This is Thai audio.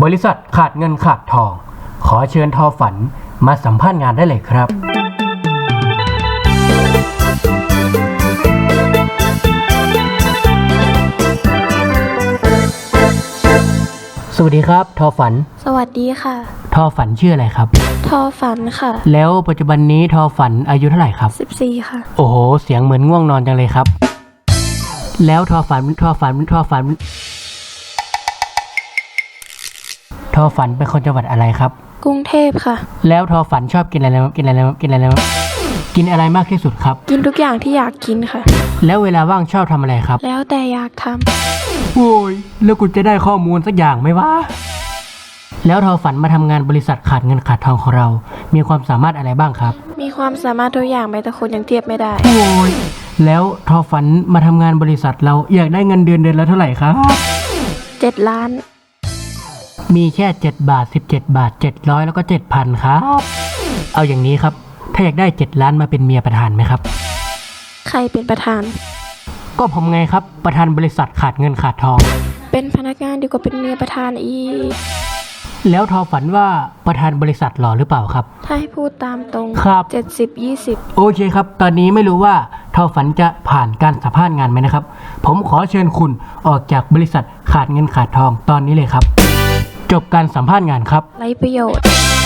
บริษัทขาดเงินขาดทอง ขอเชิญทอฝันมาสัมภาษณ์งานได้เลยครับ สวัสดีครับ ทอฝัน สวัสดีค่ะ ทอฝันชื่ออะไรครับ ทอฝันค่ะ แล้วปัจจุบันนี้ทอฝันอายุเท่าไหร่ครับ 14 ค่ะ โอ้โห เสียงเหมือนง่วงนอนจังเลยครับ แล้วทอฝันทอฝันทอฝัน อฝันเป็นคนจังหวัดอะไรครับ กรุงเทพค่ะ แล้วทอฝันชอบกินอะไรกินอะไรกินอะไรกินอะไรมากที่สุดครับ กินทุกอย่างที่อยากกินค่ะ แล้วเวลาว่างชอบทำอะไรครับ แล้วแต่อยากทโอ้ยแล้วกูจะได้ข้อมูลสักอย่างไหมวะ แล้วทอฝันมาทำงานบริษัทขาดเงินขาดทองของเรา มีความสามารถอะไรบ้างครับำมีความสามารถทุกอย่างแม้แต่คนยังเทียบไม่ได้ โอ้ยแล้วทอฝันมาทำงานบริษัทเราอยากได้เงินเดือนเดือนละเท่าไหร่ครับ 7 ล้าน มีแค่ 7 บาท 17 บาท 700 แล้วก็ 7,000 ครับ เอาอย่างนี้ครับ ถ้าอยากได้ 7 ล้านมาเป็นเมียประธานไหมครับ ใครเป็นประธาน ก็ผมไงครับ ประธานบริษัทขาดเงินขาดทอง เป็นพนักงานดีกว่าเป็นเมียประธานอีก แล้วทอฝันว่าประธานบริษัทหล่อหรือเปล่าครับ ถ้าให้พูดตามตรงครับ70 20โอเคครับ ตอนนี้ไม่รู้ว่าทอฝันจะผ่านการสัมภาษณ์งานไหมนะครับ ผมขอเชิญคุณออกจากบริษัทขาดเงินขาดทองตอนนี้เลยครับ จบการสัมภาษณ์งานครับ ไรประโยชน์